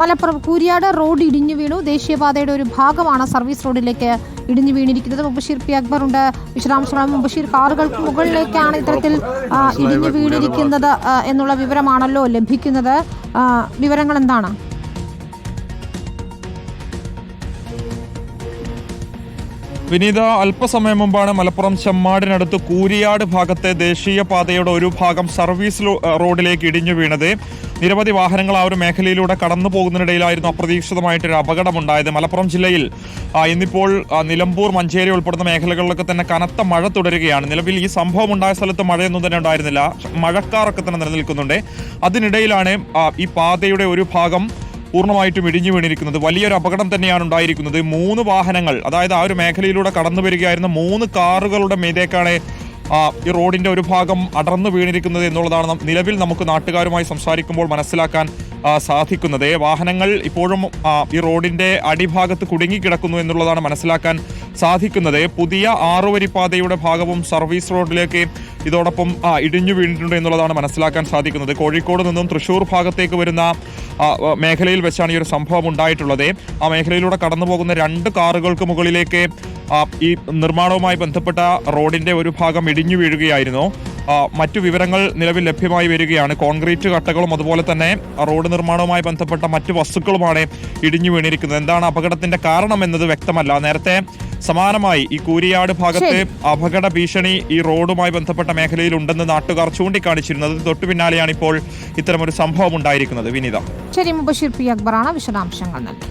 Malappuram Kooriyad road ഇടിഞ്ഞു വീണു. ദേശീയപാതയുടെ ഒരു ഭാഗമാണ് സർവീസ് റോഡിലേക്ക് ഇടിഞ്ഞു വീണിരിക്കുന്നത്. മുബഷീർ പി. അക്ബർ ഉണ്ട്. വിശദാംശങ്ങൾ മുബഷീർ. കാറുകൾക്ക് മുകളിലേക്കാണ് ഇത്തരത്തിൽ ഇടിഞ്ഞു വീണിരിക്കുന്നത് എന്നുള്ള വിവരമാണല്ലോ ലഭിക്കുന്നത്. വിവരങ്ങൾ എന്താണ്? വിനീത അല്പസമയം മുമ്പാണ് മലപ്പുറം ചെമ്മാടിനടുത്ത് കൂരിയാട് ഭാഗത്തെ ദേശീയപാതയുടെ ഒരു ഭാഗം സർവീസ് റോഡിലേക്ക് ഇടിഞ്ഞു വീണത്. നിരവധി വാഹനങ്ങൾ ആ ഒരു മേഖലയിലൂടെ കടന്നു പോകുന്നതിനിടയിലായിരുന്നു അപ്രതീക്ഷിതമായിട്ടൊരു അപകടമുണ്ടായത്. മലപ്പുറം ജില്ലയിൽ ഇന്നിപ്പോൾ നിലമ്പൂർ മഞ്ചേരി ഉൾപ്പെടുന്ന മേഖലകളിലൊക്കെ തന്നെ കനത്ത മഴ തുടരുകയാണ്. നിലവിൽ ഈ സംഭവം ഉണ്ടായ സ്ഥലത്ത് മഴയൊന്നും തന്നെ ഉണ്ടായിരുന്നില്ല. മഴക്കാറൊക്കെ തന്നെ നിലനിൽക്കുന്നുണ്ട്. അതിനിടയിലാണ് ഈ പാതയുടെ ഒരു ഭാഗം പൂർണമായിട്ടും ഇടിഞ്ഞു വീണിരിക്കുന്നത് വലിയൊരു അപകടം തന്നെയാണ് ഉണ്ടായിരിക്കുന്നത്. മൂന്ന് വാഹനങ്ങൾ അതായത് ആ ഒരു മേഖലയിലൂടെ കടന്നു വരികയായിരുന്ന മൂന്ന് കാറുകളുടെ മീതേക്കാണ് ഈ റോഡിന്റെ ഒരു ഭാഗം അടർന്നു വീണിരിക്കുന്നത് എന്നുള്ളതാണ് നിലവിൽ നമുക്ക് നാട്ടുകാരുമായി സംസാരിക്കുമ്പോൾ മനസ്സിലാക്കാൻ സാധിക്കുന്നത്. വാഹനങ്ങൾ ഇപ്പോഴും ഈ റോഡിന്റെ അടിഭാഗത്ത് കുടുങ്ങിക്കിടക്കുന്നു എന്നുള്ളതാണ് മനസ്സിലാക്കാൻ സാധിക്കുന്നത്. പുതിയ ആറുവരി പാതയുടെ ഭാഗവും സർവീസ് റോഡിലേക്ക് ഇതോടൊപ്പം ഇടിഞ്ഞു വീണിട്ടുണ്ട് എന്നുള്ളതാണ് മനസ്സിലാക്കാൻ സാധിക്കുന്നത്. കോഴിക്കോട് നിന്നും തൃശൂർ ഭാഗത്തേക്ക് വരുന്ന മേഖലയിൽ വെച്ചാണ് ഈ ഒരു സംഭവം ഉണ്ടായിട്ടുള്ളത്. ആ മേഖലയിലൂടെ കടന്നു പോകുന്ന രണ്ട് കാറുകൾക്ക് മുകളിലേക്ക് ഈ നിർമ്മാണവുമായി ബന്ധപ്പെട്ട റോഡിന്റെ ഒരു ഭാഗം ഇടിഞ്ഞു വീഴുകയായിരുന്നു. മറ്റു വിവരങ്ങൾ നിലവിൽ ലഭ്യമായി വരികയാണ്. കോൺക്രീറ്റ് കട്ടകളും അതുപോലെ തന്നെ റോഡ് നിർമ്മാണവുമായി ബന്ധപ്പെട്ട മറ്റു വസ്തുക്കളുമാണ് ഇടിഞ്ഞു വീണിരിക്കുന്നത്. എന്താണ് അപകടത്തിന്റെ കാരണം എന്നത് വ്യക്തമല്ല. നേരത്തെ സമാനമായി ഈ കൂരിയാട് ഭാഗത്തെ അപകട ഭീഷണി ഈ റോഡുമായി ബന്ധപ്പെട്ട മേഖലയിൽ ഉണ്ടെന്ന് നാട്ടുകാർ ചൂണ്ടിക്കാണിച്ചിരുന്നത് തൊട്ടു പിന്നാലെയാണ് ഇപ്പോൾ ഇത്തരമൊരു സംഭവം ഉണ്ടായിരിക്കുന്നത്. വിനീത. ശരി മുബഷീർ പി അക്ബറാണ് വിശദാംശങ്ങൾ നൽകി.